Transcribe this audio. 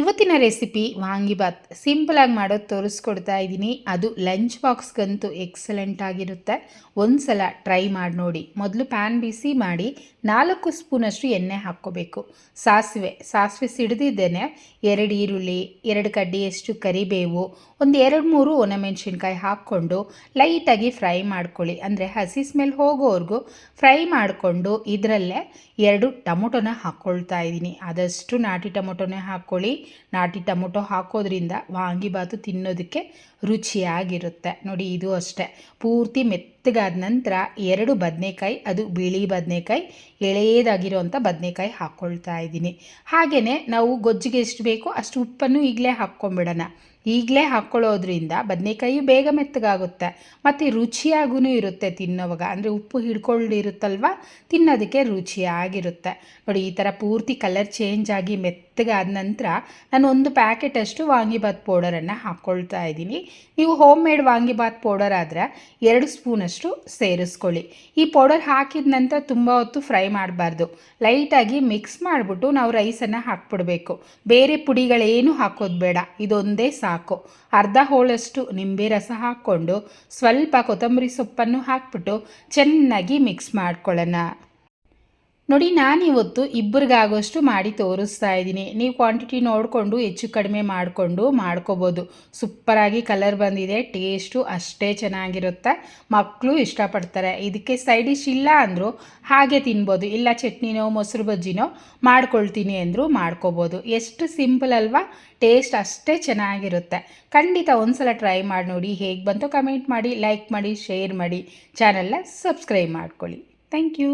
ಇವತ್ತಿನ ರೆಸಿಪಿ ವಾಂಗಿಬಾತ್ ಸಿಂಪಲಾಗಿ ಮಾಡೋದು ತೋರಿಸ್ಕೊಡ್ತಾ ಇದ್ದೀನಿ. ಅದು ಲಂಚ್ ಬಾಕ್ಸ್ಗಂತೂ ಎಕ್ಸಲೆಂಟ್ ಆಗಿರುತ್ತೆ. ಒಂದು ಸಲ ಟ್ರೈ ಮಾಡಿ ನೋಡಿ. ಮೊದಲು ಪ್ಯಾನ್ ಬಿಸಿ ಮಾಡಿ ನಾಲ್ಕು ಸ್ಪೂನಷ್ಟು ಎಣ್ಣೆ ಹಾಕ್ಕೋಬೇಕು. ಸಾಸಿವೆ ಸಾಸಿವೆ ಸಿಡಿದಿದ್ದೇನೆ. ಎರಡು ಈರುಳ್ಳಿ, ಎರಡು ಕಡ್ಡಿಯಷ್ಟು ಕರಿಬೇವು, ಒಂದು ಎರಡು ಮೂರು ಒಣಮೆಣಸಿನ್ಕಾಯಿ ಹಾಕ್ಕೊಂಡು ಲೈಟಾಗಿ ಫ್ರೈ ಮಾಡ್ಕೊಳ್ಳಿ. ಅಂದರೆ ಹಸಿ ಸ್ಮೆಲ್ ಹೋಗೋವರೆಗೂ ಫ್ರೈ ಮಾಡಿಕೊಂಡು ಇದರಲ್ಲೇ ಎರಡು ಟೊಮೊಟೊನ ಹಾಕ್ಕೊಳ್ತಾ ಇದ್ದೀನಿ. ಆದಷ್ಟು ನಾಟಿ ಟೊಮೊಟೊನೇ ಹಾಕ್ಕೊಳ್ಳಿ. ನಾಟಿ ಟೊಮೊಟೊ ಹಾಕೋದ್ರಿಂದ ವಾಂಗಿಬಾತು ತಿನ್ನೋದಕ್ಕೆ ರುಚಿಯಾಗಿರುತ್ತೆ. ನೋಡಿ ಇದು ಅಷ್ಟೇ. ಪೂರ್ತಿ ಮೆತ್ತಗಾದ ನಂತರ ಎರಡು ಬದನೆಕಾಯಿ, ಅದು ಬಿಳಿ ಬದನೆಕಾಯಿ ಎಳೆಯದಾಗಿರೋವಂಥ ಬದನೆಕಾಯಿ ಹಾಕ್ಕೊಳ್ತಾ ಇದ್ದೀನಿ. ಹಾಗೆಯೇ ನಾವು ಗೊಜ್ಜಿಗೆ ಎಷ್ಟು ಬೇಕೋ ಅಷ್ಟು ಉಪ್ಪನ್ನು ಈಗಲೇ ಹಾಕ್ಕೊಂಬಿಡೋಣ. ಈಗಲೇ ಹಾಕ್ಕೊಳ್ಳೋದ್ರಿಂದ ಬದನೆಕಾಯಿ ಬೇಗ ಮೆತ್ತಗಾಗುತ್ತೆ. ಮತ್ತು ರುಚಿಯಾಗೂ ಇರುತ್ತೆ ತಿನ್ನೋವಾಗ. ಅಂದರೆ ಉಪ್ಪು ಹಿಡ್ಕೊಂಡಿರುತ್ತಲ್ವ ತಿನ್ನೋದಕ್ಕೆ ರುಚಿಯಾಗಿರುತ್ತೆ. ನೋಡಿ, ಈ ಥರ ಪೂರ್ತಿ ಕಲರ್ ಚೇಂಜ್ ಆಗಿ ಮೆತ್ತಗಾದ ನಂತರ ನಾನು ಒಂದು ಪ್ಯಾಕೆಟಷ್ಟು ವಾಂಗಿಬಾತ್ ಪೌಡರನ್ನು ಹಾಕ್ಕೊಳ್ತಾ ಇದ್ದೀನಿ. ನೀವು ಹೋಮ್ ಮೇಡ್ ವಾಂಗಿಬಾತ್ ಪೌಡರ್ ಆದರೆ ಎರಡು ಸ್ಪೂನಷ್ಟು ಸೇರಿಸ್ಕೊಳ್ಳಿ. ಈ ಪೌಡರ್ ಹಾಕಿದ ನಂತರ ತುಂಬ ಹೊತ್ತು ಫ್ರೈ ಮಾಡಬಾರ್ದು. ಲೈಟಾಗಿ ಮಿಕ್ಸ್ ಮಾಡಿಬಿಟ್ಟು ನಾವು ರೈಸನ್ನು ಹಾಕ್ಬಿಡ್ಬೇಕು. ಬೇರೆ ಪುಡಿಗಳೇನು ಹಾಕೋದು ಬೇಡ. ಇದೊಂದೇ ಸಾಕು. ಅರ್ಧ ಹೋಳಷ್ಟು ನಿಂಬೆ ರಸ ಹಾಕ್ಕೊಂಡು ಸ್ವಲ್ಪ ಕೊತ್ತಂಬರಿ ಸೊಪ್ಪನ್ನು ಹಾಕ್ಬಿಟ್ಟು ಚೆನ್ನಾಗಿ ಮಿಕ್ಸ್ ಮಾಡ್ಕೊಳ್ಳೋಣ. ನೋಡಿ, ನಾನು ಇವತ್ತು ಇಬ್ಬರಿಗಾಗೋಷ್ಟು ಮಾಡಿ ತೋರಿಸ್ತಾ ಇದ್ದೀನಿ. ನೀವು ಕ್ವಾಂಟಿಟಿ ನೋಡಿಕೊಂಡು ಹೆಚ್ಚು ಕಡಿಮೆ ಮಾಡಿಕೊಂಡು ಮಾಡ್ಕೋಬೋದು. ಸೂಪರಾಗಿ ಕಲರ್ ಬಂದಿದೆ ಟೇಸ್ಟು ಅಷ್ಟೇ ಚೆನ್ನಾಗಿರುತ್ತೆ. ಮಕ್ಕಳು ಇಷ್ಟಪಡ್ತಾರೆ. ಇದಕ್ಕೆ ಸೈಡ್ ಡಿಶ್ ಇಲ್ಲ ಅಂದರೂ ಹಾಗೆ ತಿನ್ಬೋದು. ಇಲ್ಲ ಚಟ್ನಿನೋ, ಮೊಸರು ಬಜ್ಜಿನೋ ಮಾಡ್ಕೊಳ್ತೀನಿ ಅಂದರೂ ಮಾಡ್ಕೋಬೋದು. ಎಷ್ಟು ಸಿಂಪಲ್ ಅಲ್ವಾ? ಟೇಸ್ಟ್ ಅಷ್ಟೇ ಚೆನ್ನಾಗಿರುತ್ತೆ. ಖಂಡಿತ ಒಂದ್ಸಲ ಟ್ರೈ ಮಾಡಿ ನೋಡಿ. ಹೇಗೆ ಬಂತು ಕಮೆಂಟ್ ಮಾಡಿ ಲೈಕ್ ಮಾಡಿ ಶೇರ್ ಮಾಡಿ. ಚಾನಲ್ನ ಸಬ್ಸ್ಕ್ರೈಬ್ ಮಾಡ್ಕೊಳ್ಳಿ. Thank you